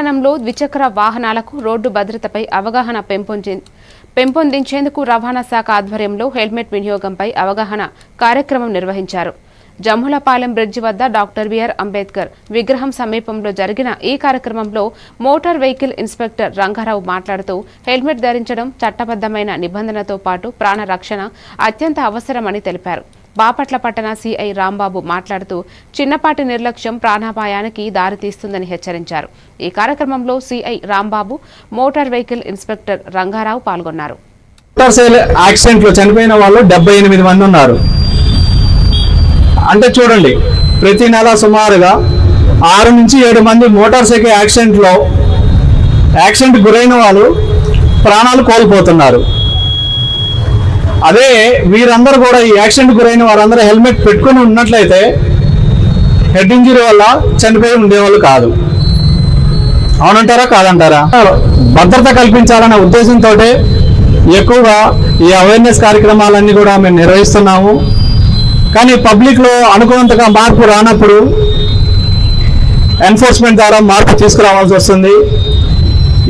పట్టణంలో ద్విచక్ర వాహనాలకు రోడ్డు భద్రతపై అవగాహన పెంపొంది పెంపొందించేందుకు రవాణా శాఖ ఆధ్వర్యంలో హెల్మెట్ వినియోగంపై అవగాహన కార్యక్రమం నిర్వహించారు. జమ్ములపాలెం బ్రిడ్జి వద్ద డాక్టర్ బిఆర్ అంబేద్కర్ విగ్రహం సమీపంలో జరిగిన ఈ కార్యక్రమంలో మోటార్ వెహికల్ ఇన్స్పెక్టర్ రంగారావు మాట్లాడుతూ హెల్మెట్ ధరించడం చట్టబద్ధమైన నిబంధనతో పాటు ప్రాణ రక్షణ అత్యంత అవసరమని తెలిపారు. బాపట్ల పట్టణ సిఐ రాంబాబు మాట్లాడుతూ చిన్నపాటి నిర్లక్ష్యం ప్రాణాపాయానికి దారితీస్తుందని హెచ్చరించారు. ఈ కార్యక్రమంలో CI Rambabu motor vehicle inspector Rangarao పాల్గొన్నారు. యాక్సిడెంట్లో చనిపోయిన వాళ్ళు డెబ్బై ఎనిమిది మంది ఉన్నారు. అంటే చూడండి ప్రతి నెల సుమారుగా ఆరు నుంచి ఏడు మంది మోటార్ సైకిల్ యాక్సిడెంట్లో యాక్సిడెంట్ గురైన వాళ్ళు ప్రాణాలు కోల్పోతున్నారు. అదే వీరందరూ కూడా ఈ యాక్సిడెంట్ గురైన వారందరూ హెల్మెట్ పెట్టుకుని ఉన్నట్లయితే హెడ్ ఇంజురీ వల్ల చనిపోయి ఉండేవాళ్ళు కాదు. అవునంటారా? కాదంటారా? భద్రత కల్పించాలనే ఉద్దేశంతో ఎక్కువగా ఈ అవేర్నెస్ కార్యక్రమాలన్నీ కూడా మేము నిర్వహిస్తున్నాము. కానీ పబ్లిక్లో అనుకున్నంతగా మార్పు రానప్పుడు ఎన్ఫోర్స్మెంట్ ద్వారా మార్పు తీసుకురావాల్సి వస్తుంది.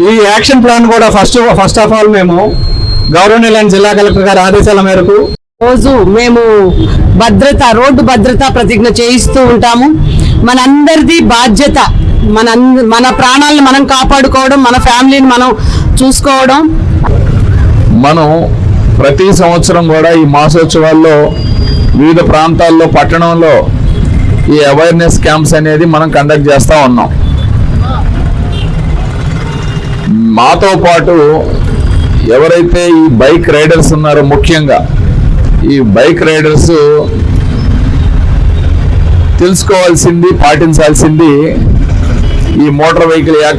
ఈ యాక్షన్ ప్లాన్ కూడా ఫస్ట్ ఫస్ట్ ఆఫ్ ఆల్ మేము గౌరవనీయులైన జిల్లా కలెక్టర్ గారి ఆదేశాల మేరకు రోజు మేము భద్రత రోడ్డు భద్రత ప్రతిజ్ఞ చేయిస్తూ ఉంటాము. మనందరిది బాధ్యత. మన అంద- మన ప్రాణాలను మనం కాపాడుకోవడం మన ఫ్యామిలీని మనం చూసుకోవడం. మనం ప్రతి సంవత్సరం కూడా ఈ మాసోత్సవాల్లో వివిధ ప్రాంతాల్లో పట్టణంలో ఈ అవేర్నెస్ క్యాంప్స్ అనేది మనం కండక్ట్ చేస్తూ ఉన్నాం. మాతో పాటు ఎవరైతే ఈ బైక్ రైడర్స్ ఉన్నారో ముఖ్యంగా ఈ బైక్ రైడర్స్ తెలుసుకోవాల్సింది పాటించాల్సింది ఈ మోటార్ వెహికల్ యాక్ట్